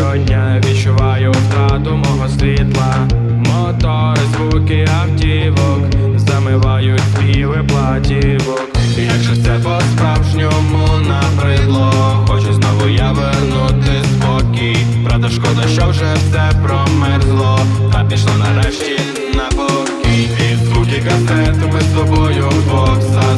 Щодня відчуваю втрату мого світла, мотори, звуки автівок, замивають співи платівок. Якщо же це по-справжньому набридло, хочу знову я вернути спокій. Правда, шкода, що вже все промерзло, та пішло нарешті на покій. І звуки касет ми з тобою бокса.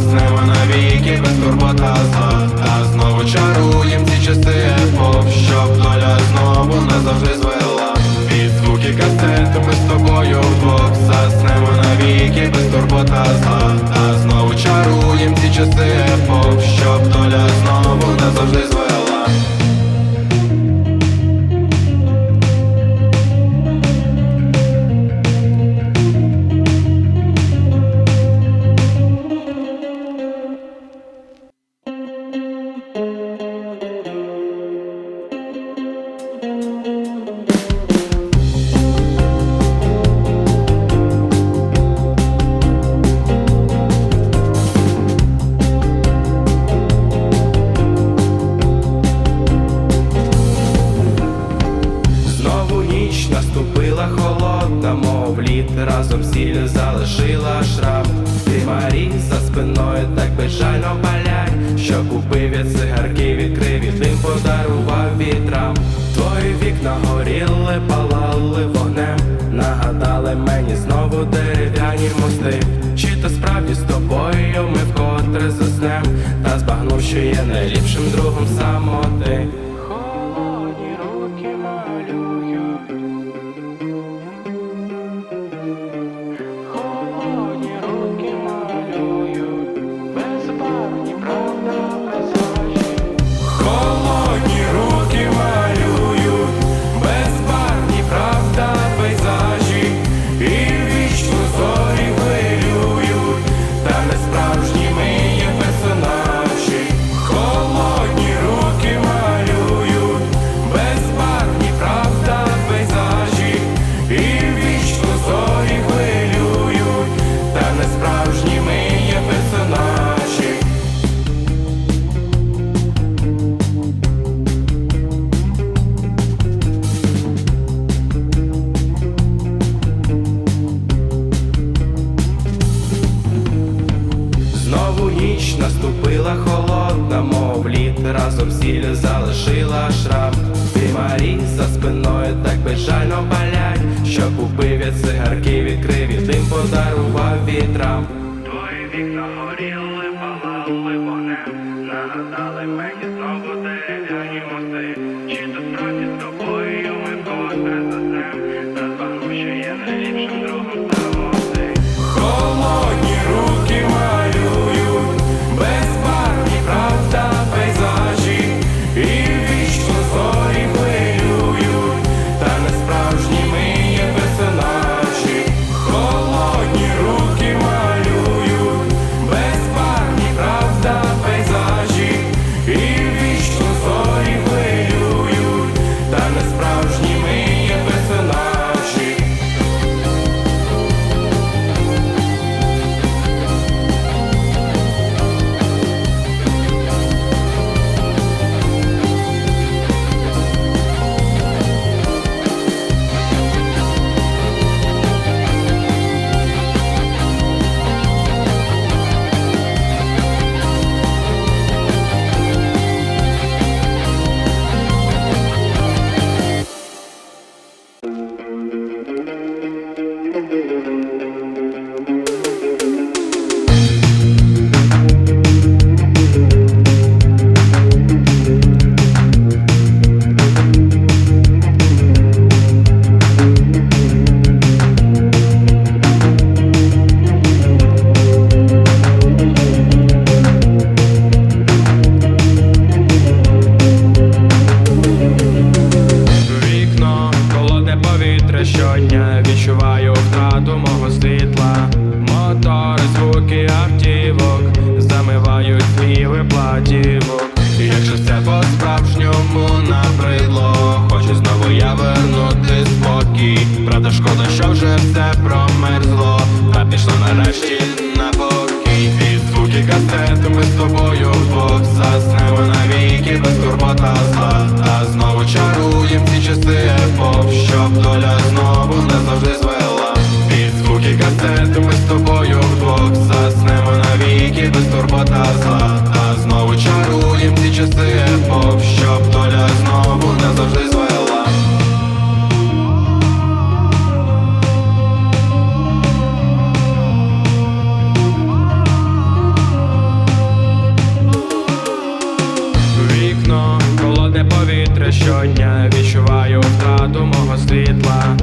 вдвох заснемо навіки, без турбота зла. Та знову чаруєм ті часи епох, щоб доля знову назавжди ти залишила шрам, ти Марі за спиною так безжально палять, що купив від цигарки, відкрив і тим подарував вітрам. Твої вікна горіли, палали вогнем, нагадали мені знову дерев'яні мости. Чи то справді з тобою ми вкотре заснем, та збагнув, що є найліпшим другом самоти. спиною так безжально болять, що у померзло, та пішло нарешті на покій під звуки кастет ми з тобою вдвох заснемо навіки без турбота зла. Та знову чаруєм ці часи епох Щоб доля знову не завжди звела. Під звуки кастет ми з тобою вдвох заснемо навіки без турбота зла. Та знову чаруєм ці часи епох Щоб доля знову нас завжди звела. щодня відчуваю втрату мого світла.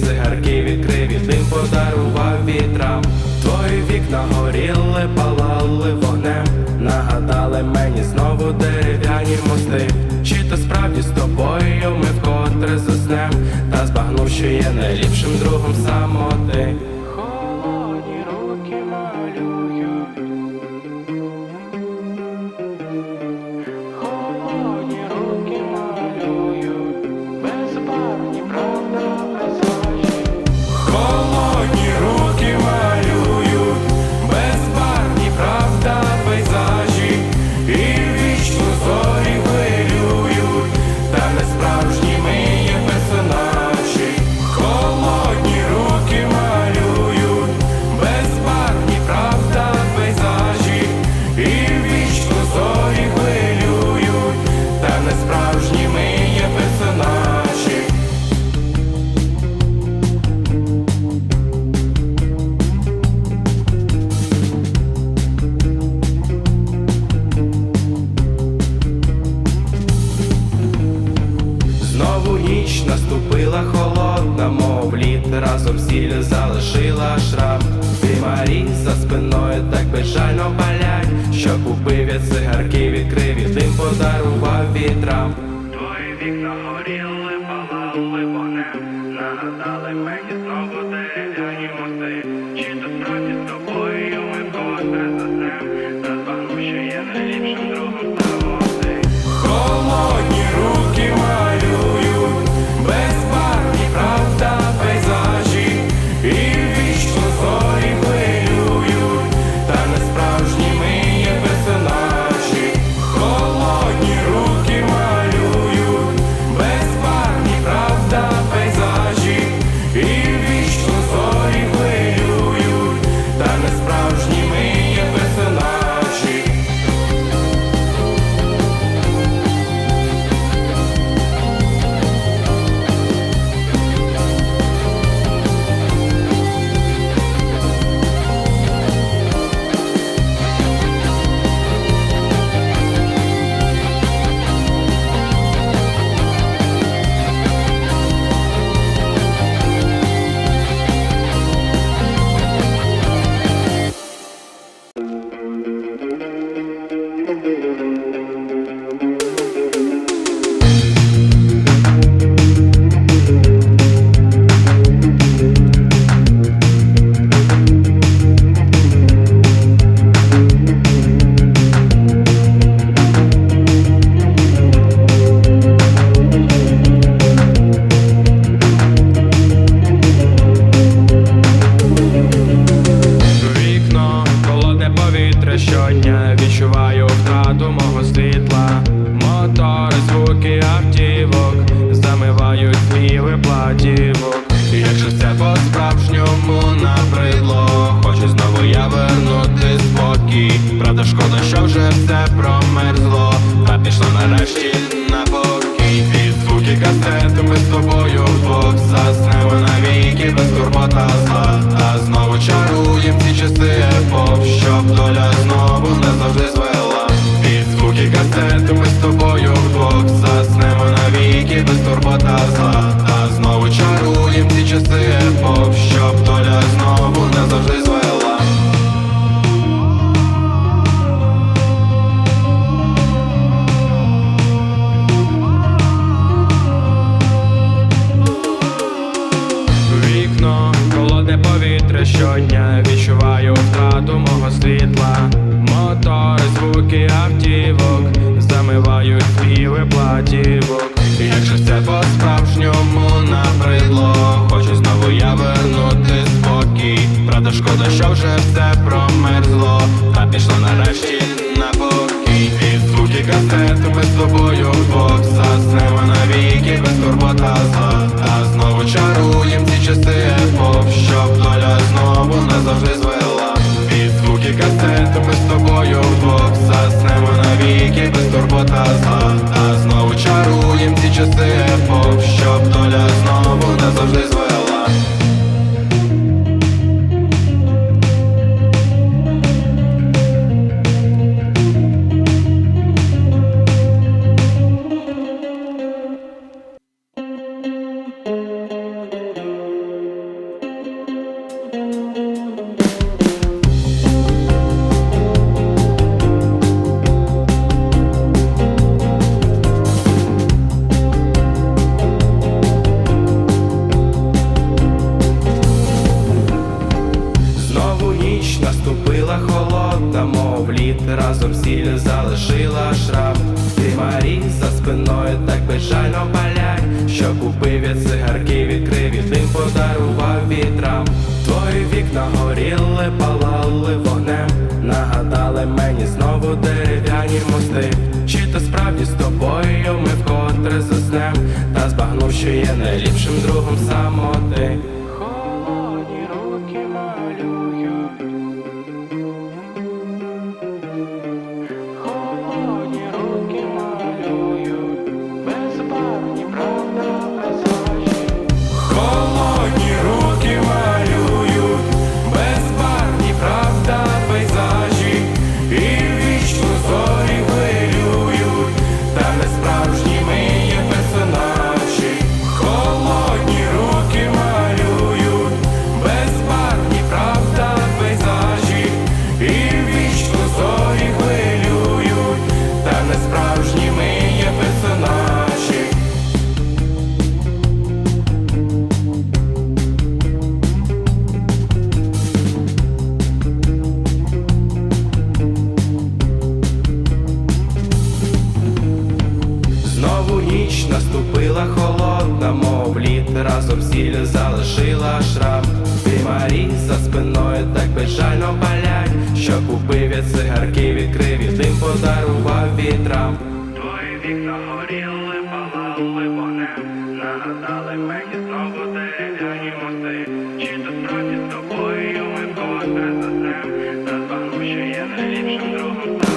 цигарки відкрив і дим подарував вітрам. Твої вікна горіли, палали вогнем. Нагадали мені знову дерев'яні мости. Чи то справді з тобою ми вкотре заснем? Та збагнув, що є найліпшим другом самоти. Now udaru o vjetra To більше все по-справжньому набридло Хочу знову я вернути спокій. Правда, шкода, що вже все промерзло Та пішло нарешті на покій. Від звуки касет ми з тобою вдвох Заснемо навіки, без турбота зла. Та знову чаруєм ці часи епох Щоб доля знову назавжди звела. Від звуки касет ми з тобою вдвох Заснемо навіки, без турбота зла часи епох, щоб доля знову не завжди найліпшим другом самоти. мені знову дерев'яні мости, чи то справді з тобою ми вкотре застрем, названу, що є найліпшим другом.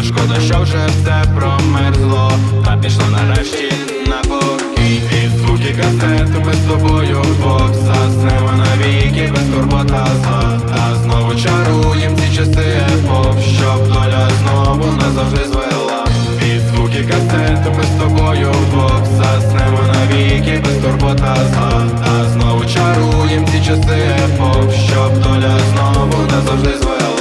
то шкода, що вже все промерзло, та пішло нарешті на покій І звуки касету ми з тобою двох заснемо навіки, без турбота зла Та знову чаруєм ці часи епох Щоб доля знову назавжди звела. Від звуки касету ми з тобою двох заснемо навіки, без турбота зла Та знову чаруєм ці часи епох Щоб доля знову назавжди звела.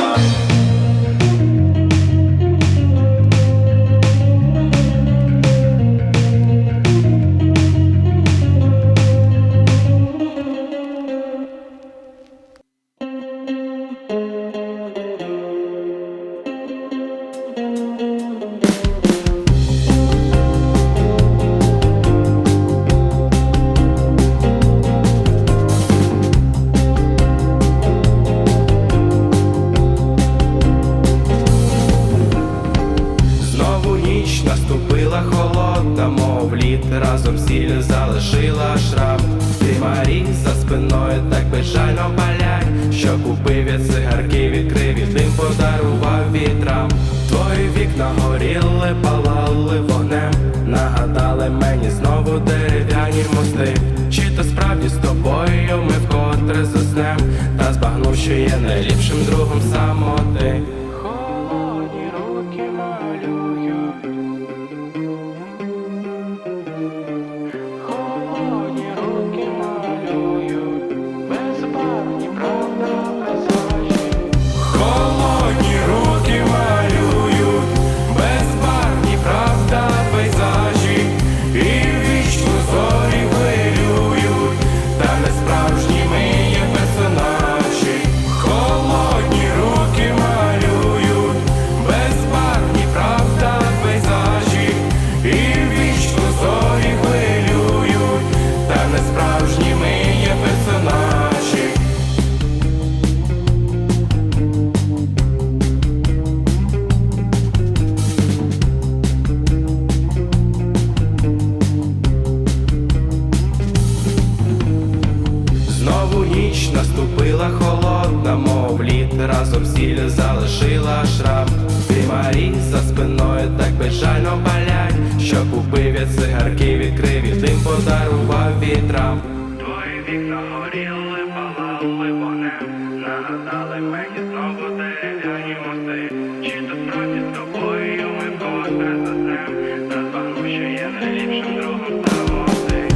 завтра заснем, та збагнув, що є найліпшим другом самоти. що я на ліпшому другу на води.